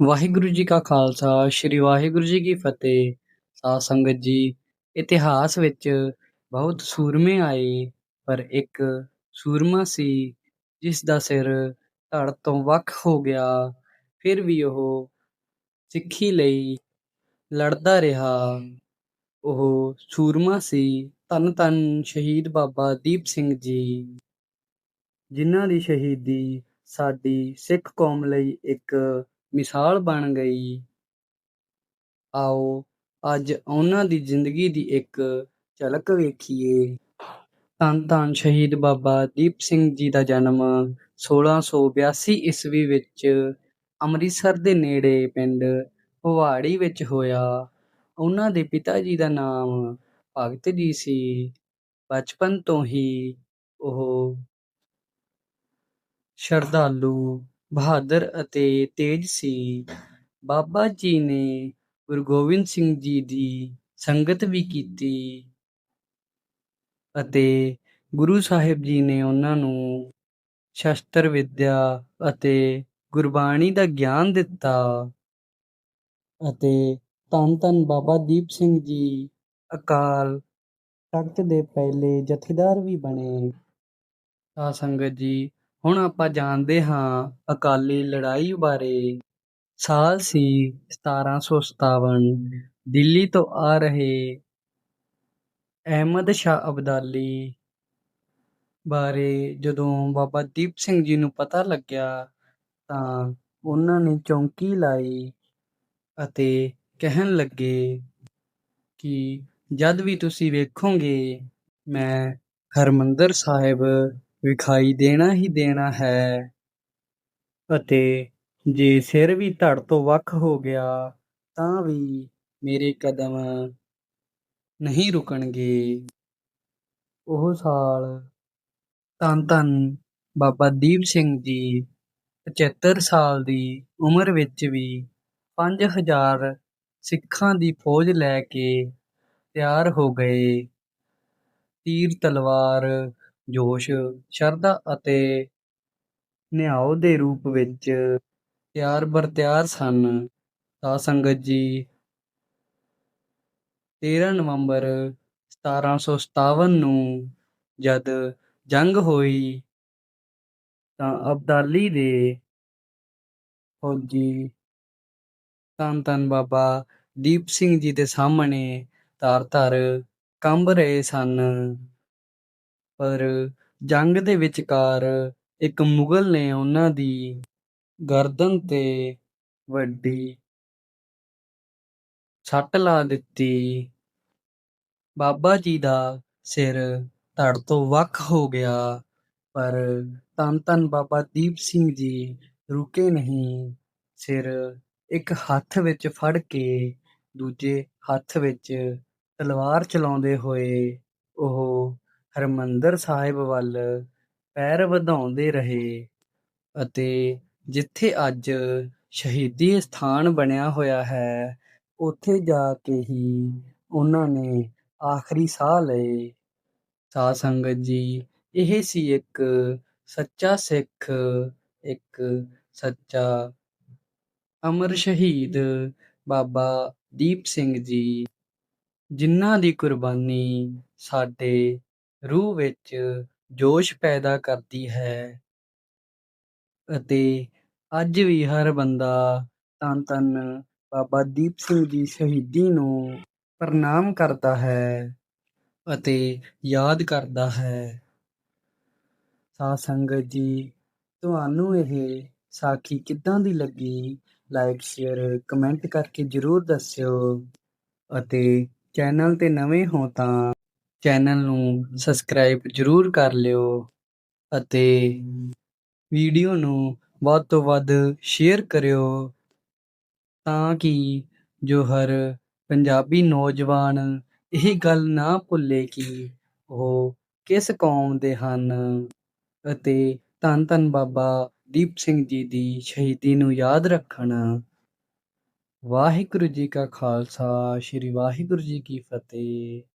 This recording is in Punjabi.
ਵਾਹਿਗੁਰੂ ਜੀ ਕਾ ਖਾਲਸਾ, ਸ੍ਰੀ ਵਾਹਿਗੁਰੂ ਜੀ ਕੀ ਫਤਿਹ। ਸਾਧ ਸੰਗਤ ਜੀ, ਇਤਿਹਾਸ ਵਿੱਚ ਬਹੁਤ ਸੂਰਮੇ ਆਏ, ਪਰ ਇੱਕ ਸੂਰਮਾ ਸੀ, ਜਿਸ ਦਾ ਸਿਰ ਧੜ ਤੋਂ ਵੱਖ ਹੋ ਗਿਆ। ਫਿਰ ਵੀ ਉਹ ਸਿੱਖੀ ਲਈ ਲੜਦਾ ਰਿਹਾ। ਉਹ ਸੂਰਮਾ ਸੀ ਧੰਨ ਧੰਨ ਸ਼ਹੀਦ ਬਾਬਾ ਦੀਪ ਸਿੰਘ ਜੀ, ਜਿਨ੍ਹਾਂ ਦੀ ਸ਼ਹੀਦੀ ਸਾਡੀ ਸਿੱਖ ਕੌਮ ਲਈ ਇੱਕ ਮਿਸਾਲ ਬਣ ਗਈ। ਆਓ ਅੱਜ ਉਹਨਾਂ ਦੀ ਜ਼ਿੰਦਗੀ ਦੀ ਇੱਕ ਝਲਕ ਵੇਖੀਏ। ਧੰਨ ਧੰਨ ਸ਼ਹੀਦ ਬਾਬਾ ਦੀਪ ਸਿੰਘ ਜੀ ਦਾ ਜਨਮ 1682 ਈਸਵੀ ਵਿੱਚ ਅੰਮ੍ਰਿਤਸਰ ਦੇ ਨੇੜੇ ਪਿੰਡ ਭਵਾੜੀ ਵਿੱਚ ਹੋਇਆ। ਉਹਨਾਂ ਦੇ ਪਿਤਾ ਜੀ ਦਾ ਨਾਮ ਭਗਤ ਜੀ ਸੀ। ਬਚਪਨ ਤੋਂ ਹੀ ਉਹ ਸ਼ਰਧਾਲੂ ਬਹਾਦਰ ਅਤੇ ਤੇਜ ਸੀ। ਬਾਬਾ ਜੀ ਨੇ ਗੁਰੂ ਗੋਬਿੰਦ ਸਿੰਘ ਜੀ ਦੀ ਸੰਗਤ ਵੀ ਕੀਤੀ ਅਤੇ ਗੁਰੂ ਸਾਹਿਬ ਜੀ ਨੇ ਉਹਨਾਂ ਨੂੰ ਸ਼ਸਤਰ ਵਿੱਦਿਆ ਅਤੇ ਗੁਰਬਾਣੀ ਦਾ ਗਿਆਨ ਦਿੱਤਾ ਅਤੇ ਧੰਨ ਧੰਨ ਬਾਬਾ ਦੀਪ ਸਿੰਘ ਜੀ ਅਕਾਲ ਤਖਤ ਦੇ ਪਹਿਲੇ ਜਥੇਦਾਰ ਵੀ ਬਣੇ। ਆ ਸੰਗਤ ਜੀ ਹੁਣ ਆਪਾਂ ਜਾਣਦੇ ਹਾਂ ਅਕਾਲੀ ਲੜਾਈ ਬਾਰੇ। ਸਾਲ ਸੀ 1757 ਦਿੱਲੀ ਤੋਂ ਆ ਰਹੇ ਅਹਿਮਦ ਸ਼ਾਹ ਅਬਦਾਲੀ ਬਾਰੇ। ਜਦੋਂ ਬਾਬਾ ਦੀਪ ਸਿੰਘ ਜੀ ਨੂੰ ਪਤਾ ਲੱਗਿਆ ਤਾਂ ਉਹਨਾਂ ਨੇ ਚੌਂਕੀ ਲਾਈ ਅਤੇ ਕਹਿਣ ਲੱਗੇ ਕਿ ਜਦ ਵੀ ਤੁਸੀਂ ਵੇਖੋਗੇ, ਮੈਂ ਹਰਮੰਦਰ ਸਾਹਿਬ ਵਿਖਾਈ ਦੇਣਾ ਹੀ ਦੇਣਾ ਹੈ। ਅਤੇ ਜੇ ਸਿਰ ਵੀ ਧੜ ਤੋਂ ਵੱਖ ਹੋ ਗਿਆ, ਤਾਂ ਵੀ ਮੇਰੇ ਕਦਮ ਨਹੀਂ ਰੁਕਣਗੇ। ਉਹ ਸਾਲ ਧੰਨ ਧੰਨ ਬਾਬਾ ਦੀਪ ਸਿੰਘ ਜੀ 75 ਸਾਲ ਦੀ ਉਮਰ ਵਿੱਚ ਵੀ 5000 ਸਿੱਖਾਂ ਦੀ ਫੌਜ ਲੈ ਕੇ ਤਿਆਰ ਹੋ ਗਏ। ਤੀਰ ਤਲਵਾਰ ਜੋਸ਼, ਸ਼ਰਧਾ ਅਤੇ ਨਿਆਉ ਦੇ ਰੂਪ ਵਿੱਚ ਤਿਆਰ ਬਰ ਤਿਆਰ ਸਨ। ਸਾਧ ਸੰਗਤ ਜੀ 13 ਨਵੰਬਰ 1757 ਨੂੰ ਜਦ ਜੰਗ ਹੋਈ, ਤਾਂ ਅਬਦਾਲੀ ਦੇ ਫੌਜੀ ਧੰਨ ਧੰਨ ਬਾਬਾ ਦੀਪ ਸਿੰਘ ਜੀ ਦੇ ਸਾਹਮਣੇ ਧਾਰ ਧਾਰ ਕੰਬ ਰਹੇ ਸਨ। ਪਰ ਜੰਗ ਦੇ ਵਿਚਕਾਰ ਇੱਕ ਮੁਗਲ ਨੇ ਉਹਨਾਂ ਦੀ ਗਰਦਨ ਤੇ ਵੱਡੀ ਸੱਟ ਲਾ ਦਿੱਤੀ। ਬਾਬਾ ਜੀ ਦਾ ਸਿਰ ਧੜ ਤੋਂ ਵੱਖ ਹੋ ਗਿਆ, ਪਰ ਧੰਨ ਧੰਨ ਬਾਬਾ ਦੀਪ ਸਿੰਘ ਜੀ ਰੁਕੇ ਨਹੀਂ। ਸਿਰ ਇੱਕ ਹੱਥ ਵਿੱਚ ਫੜ ਕੇ ਦੂਜੇ ਹੱਥ ਵਿੱਚ ਤਲਵਾਰ ਚਲਾਉਂਦੇ ਹੋਏ ਉਹ ਹਰਿਮੰਦਰ ਸਾਹਿਬ ਵੱਲ ਪੈਰ ਵਧਾਉਂਦੇ ਰਹੇ ਅਤੇ ਜਿੱਥੇ ਅੱਜ ਸ਼ਹੀਦੀ ਸਥਾਨ ਬਣਿਆ ਹੋਇਆ ਹੈ, ਉੱਥੇ ਜਾ ਕੇ ਹੀ ਉਹਨਾਂ ਨੇ ਆਖਰੀ ਸਾਹ ਲਏ। ਸਾਧ ਸੰਗਤ ਜੀ, ਇਹ ਸੀ ਇੱਕ ਸੱਚਾ ਸਿੱਖ, ਇੱਕ ਸੱਚਾ ਅਮਰ ਸ਼ਹੀਦ ਬਾਬਾ ਦੀਪ ਸਿੰਘ ਜੀ, ਜਿਨ੍ਹਾਂ ਦੀ ਕੁਰਬਾਨੀ ਸਾਡੇ ਰੂਹ ਵਿੱਚ ਜੋਸ਼ ਪੈਦਾ ਕਰਦੀ ਹੈ ਅਤੇ ਅੱਜ ਵੀ ਹਰ ਬੰਦਾ ਧੰਨ ਧੰਨ ਬਾਬਾ ਦੀਪ ਸਿੰਘ ਦੀ ਸ਼ਹੀਦੀ ਨੂੰ ਪ੍ਰਣਾਮ ਕਰਦਾ ਹੈ ਅਤੇ ਯਾਦ ਕਰਦਾ ਹੈ। ਸਾਧ ਸੰਗਤ ਜੀ, ਤੁਹਾਨੂੰ ਇਹ ਸਾਖੀ ਕਿੱਦਾਂ ਦੀ ਲੱਗੀ? ਲਾਈਕ ਸ਼ੇਅਰ ਕਮੈਂਟ ਕਰਕੇ ਜਰੂਰ ਦੱਸਿਓ ਅਤੇ ਚੈਨਲ ਤੇ ਨਵੇਂ ਹੋ ਤਾਂ ਚੈਨਲ ਨੂੰ ਸਬਸਕ੍ਰਾਈਬ ਜਰੂਰ ਕਰ ਲਿਓ ਅਤੇ ਵੀਡੀਓ ਨੂੰ ਵੱਧ ਤੋਂ ਵੱਧ ਸ਼ੇਅਰ ਕਰਿਓ ਤਾਂ ਕਿ ਜੋ ਹਰ ਪੰਜਾਬੀ ਨੌਜਵਾਨ ਇਹ ਗੱਲ ਨਾ ਭੁੱਲੇ ਕਿ ਉਹ ਕਿਸ ਕੌਮ ਦੇ ਹਨ ਅਤੇ ਧੰਨ ਧੰਨ ਬਾਬਾ ਦੀਪ ਸਿੰਘ ਜੀ ਦੀ ਸ਼ਹੀਦੀ ਨੂੰ ਯਾਦ ਰੱਖਣ। ਵਾਹਿਗੁਰੂ ਜੀ ਕਾ ਖਾਲਸਾ, ਸ੍ਰੀ ਵਾਹਿਗੁਰੂ ਜੀ ਕੀ ਫਤਿਹ।